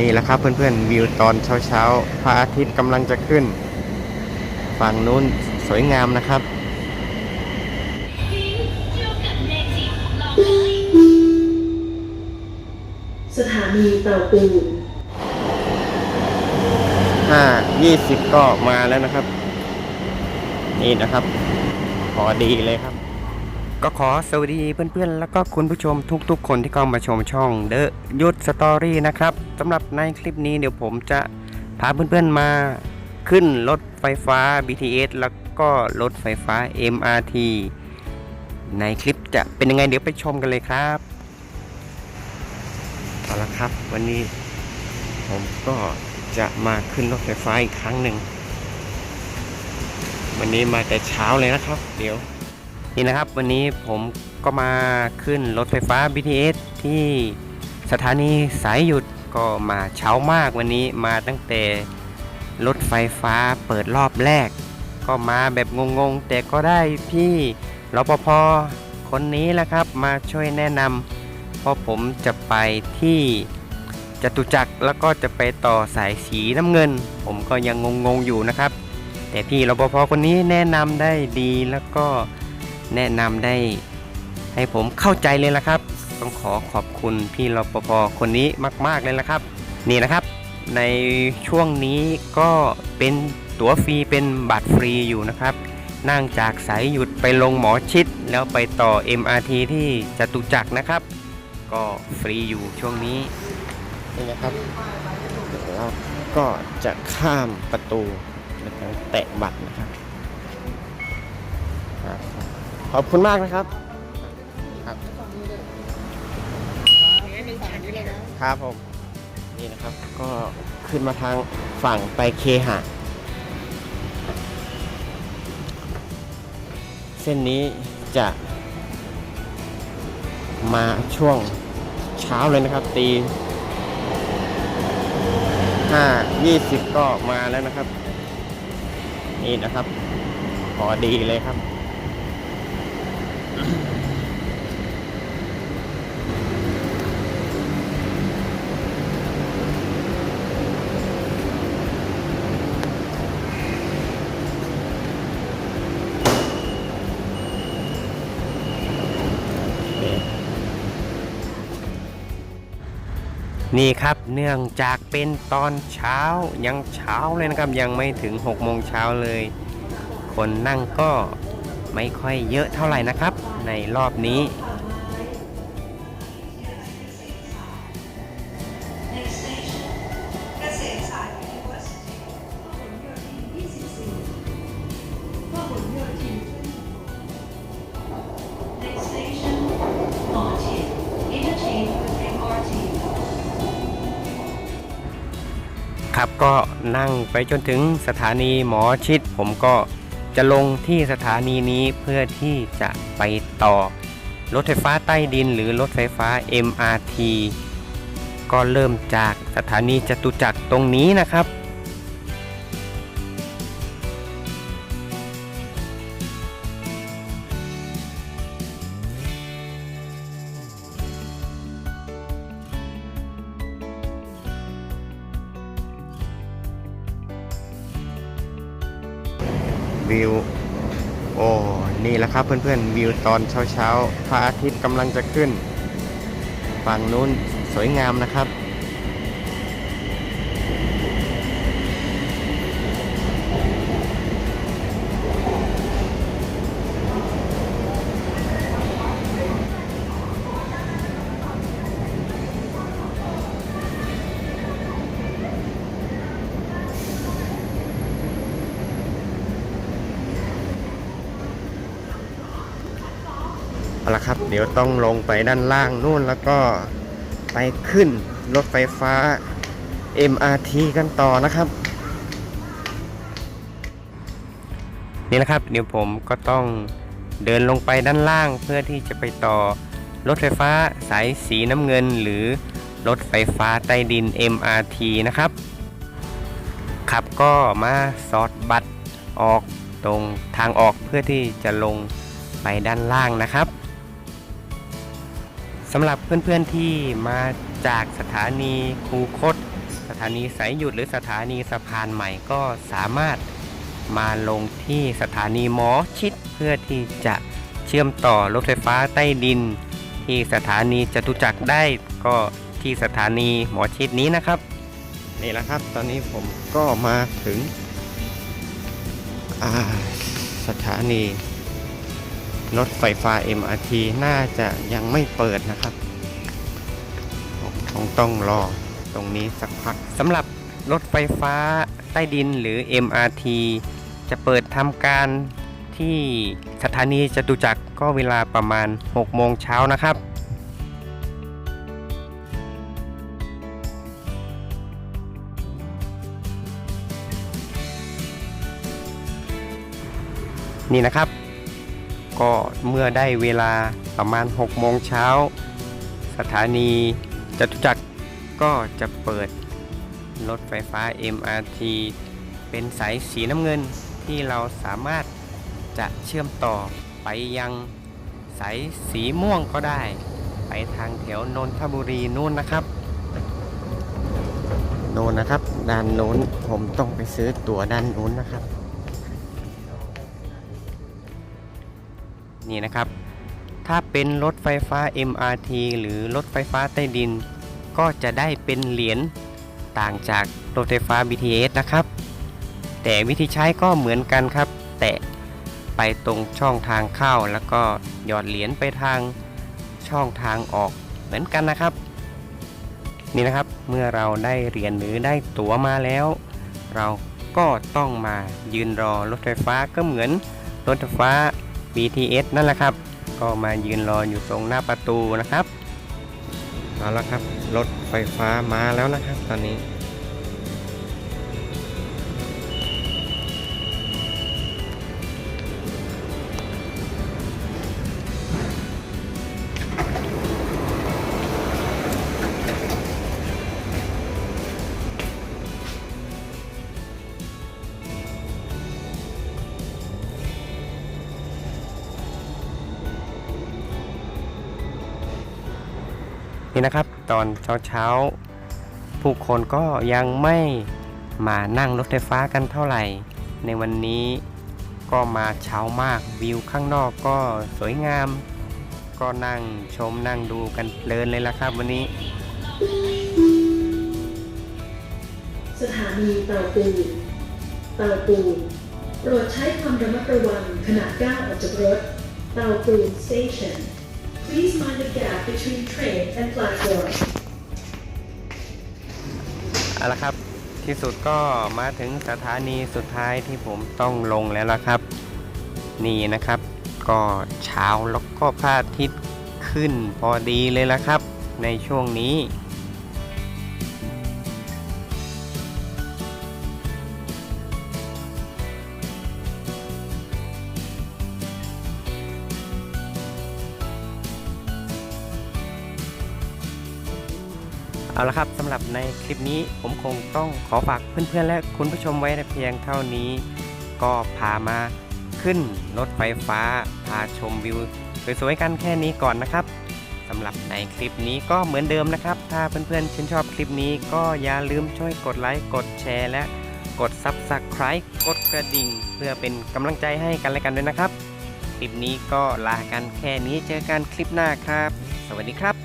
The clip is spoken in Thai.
นี่แหละครับเพื่อนๆวิวตอนเช้าๆพระอาทิตย์กำลังจะขึ้น ฝั่งนู้นสวยงามนะครับสถานีเตาปูนห้ายี่สิบก็มาแล้วนะครับ นี่นะครับขอดีเลยครับ ก็ขอสวัสดีเพื่อนๆ แล้วก็คุณผู้ชมทุกๆ คนที่เข้ามาชมช่องเดอะยุทธสตอรี่นะครับสำหรับในคลิปนี้เดี๋ยวผมจะพาเพื่อนๆมาขึ้นรถไฟฟ้า BTS แล้วก็รถไฟฟ้า MRT ในคลิปจะเป็นยังไงเดี๋ยวไปชมกันเลยครับเอาละครับ วันนี้ผมก็จะมาขึ้นรถไฟฟ้าอีกครั้งหนึ่งวันนี้มาแต่เช้าเลยนะครับ เดี๋ยว นี่นะครับวันนี้ผมก็มาขึ้นรถไฟฟ้า BTS ที่สถานีสายหยุดก็มาเช้ามากวันนี้มาตั้งแต่รถไฟฟ้าเปิดรอบแรก ก็มาแบบงงๆ แต่ก็ได้พี่รปภคนนี้แหละครับมาช่วยแนะนำเพราะผมจะไปที่จตุจักรแล้วก็จะไปต่อสายสีน้ำเงิน ผมก็ยังงงๆอยู่นะครับ แต่พี่รปภคนนี้แนะนำได้ดีแล้วก็ แนะนำได้ให้ผมเข้าใจเลยละครับ ต้องขอขอบคุณพี่รปภคนนี้มาก ๆ เลยละครับ นี่นะครับ ในช่วงนี้ก็เป็นตั๋วฟรีเป็นบัตรฟรีอยู่นะครับ นั่งจากสายหยุดไปลงหมอชิด แล้วไปต่อ MRT ที่จตุจักรนะครับ ก็ฟรีอยู่ช่วงนี้นี่นะครับเราก็จะข้ามประตูนการแตะบัตรนะครับ อบคุณมากนะครับ ครับครับผมนี่นะครับก็ขึ้นมาทางฝั่งไปเคหะ เส้นนี้จะมาช่วงเช้าเลยนะครับ ตีห้ายี่สิบก็มาแล้วนะครับ นี่นะครับ พอดีเลยครับ นี่ครับเนื่องจากเป็นตอนเช้ายังเช้าเลยนะครับ ยังไม่ถึง6โมงเช้าเลย คนนั่งก็ ไม่ค่อยเยอะเท่าไหร่นะครับ ในรอบนี้ ครับก็นั่งไปจนถึงสถานีหมอชิดผมก็ จะลงที่สถานีนี้เพื่อที่จะไปต่อ รถไฟฟ้าใต้ดินหรือรถไฟฟ้า MRT ก็เริ่มจากสถานีจตุจักรตรงนี้นะครับ วิว โอ้นี่แหละครับเพื่อนๆวิวตอนเช้าๆพระอาทิตย์กำลังจะขึ้น ฝั่งนู้นสวยงามนะครับ เอาละครับ เดี๋ยวต้องลงไปด้านล่างนู่นแล้วก็ไปขึ้นรถไฟฟ้า MRT กันต่อนะครับ นี่นะครับ เดี๋ยวผมก็ต้องเดินลงไปด้านล่างเพื่อที่จะไปต่อรถไฟฟ้าสายสีน้ำเงิน หรือรถไฟฟ้าใต้ดิน MRT นะครับขับก็มาสอดบัตรออกตรงทางออกเพื่อที่จะลงไปด้านล่างนะครับำหรับเพื่อนๆที่มาจากสถานีคูคต สถานีสายหยุดหรือสถานีสะพานใหม่ก็สามารถมาลงที่สถานีหมอชิดเพื่อที่จะเชื่อมต่อรถไฟฟ้าใต้ดิน ที่สถานีจตุจักรได้ก็ที่สถานีหมอชิดนี้นะครับนี่แหละครับ ตอนนี้ผมก็มาถึงสถานี รถไฟฟ้า MRT น่าจะยังไม่เปิดนะครับคงต้องรอตรงนี้สักพักสำหรับรถไฟฟ้าใต้ดินหรือ MRT จะเปิดทำการที่สถานีจตุจักรก็เวลาประมาณ 6 โมงเช้านะครับนี่นะครับ ก็เมื่อได้เวลาประมาณ 6 โมงเช้า สถานีจตุจักรก็จะเปิดรถไฟฟ้า MRT เป็นสายสีน้ำเงินที่เราสามารถจะเชื่อมต่อไปยังสายสีม่วงก็ได้ ไปทางแถวนนทบุรีนู่นนะครับโน่นนะครับ ด้านโน้นผมต้องไปซื้อตั๋วด้านโน้นนะครับ นี่นะครับ ถ้าเป็นรถไฟฟ้า MRT หรือรถไฟฟ้าใต้ดิน ก็จะได้เป็นเหรียญต่างจากรถไฟฟ้า BTS นะครับ แต่วิธีใช้ก็เหมือนกันครับ แตะไปตรงช่องทางเข้าแล้วก็หยอดเหรียญไปทางช่องทางออกเหมือนกันนะครับ นี่นะครับเมื่อเราได้เหรียญหรือได้ตั๋วมาแล้ว เราก็ต้องมายืนรอรถไฟฟ้าก็เหมือนรถไฟฟ้า BTS นั่นแหละครับ ก็มายืนรออยู่ตรงหน้าประตูนะครับเอาละครับ รถไฟฟ้ามาแล้วนะครับ ตอนนี้ นี่นะครับตอนเช้าๆผู้คนก็ยังไม่มานั่งรถไฟฟ้ากันเท่าไหร่ ในวันนี้ก็มาเช้ามากวิวข้างนอกก็สวยงาม ก็นั่งชมนั่งดูกันเพลินเลยละครับวันนี้ สถานีเตาปูนเตาปูนโปรดใช้ความระมัดระวังขณะก้าวออกจากรถเตาปูน station Please mind the gap between train and platform เอาละครับที่สุดก็มาถึงสถานีสุดท้ายที่ผมต้องลงแล้วละครับ นี่นะครับ ก็เช้าแล้วก็พระอาทิตย์ขึ้นพอดีเลยละครับ ในช่วงนี้ เอาละครับสำหรับในคลิปนี้ผมคงต้องขอฝากเพื่อนๆ และคุณผู้ชมไว้แต่เพียงเท่านี้ ก็พามาขึ้นรถไฟฟ้า พาชมวิวสวยๆกันแค่นี้ก่อนนะครับสำหรับในคลิปนี้ก็เหมือนเดิมนะครับ ถ้าเพื่อนๆชื่นชอบคลิปนี้ก็อย่าลืมช่วยกดไลค์กดแชร์ และกด Subscribe กดกระดิ่ง เพื่อเป็นกำลังใจให้กันและกันด้วยนะครับ คลิปนี้ก็ลากันแค่นี้เจอกันคลิปหน้าครับ สวัสดีครับ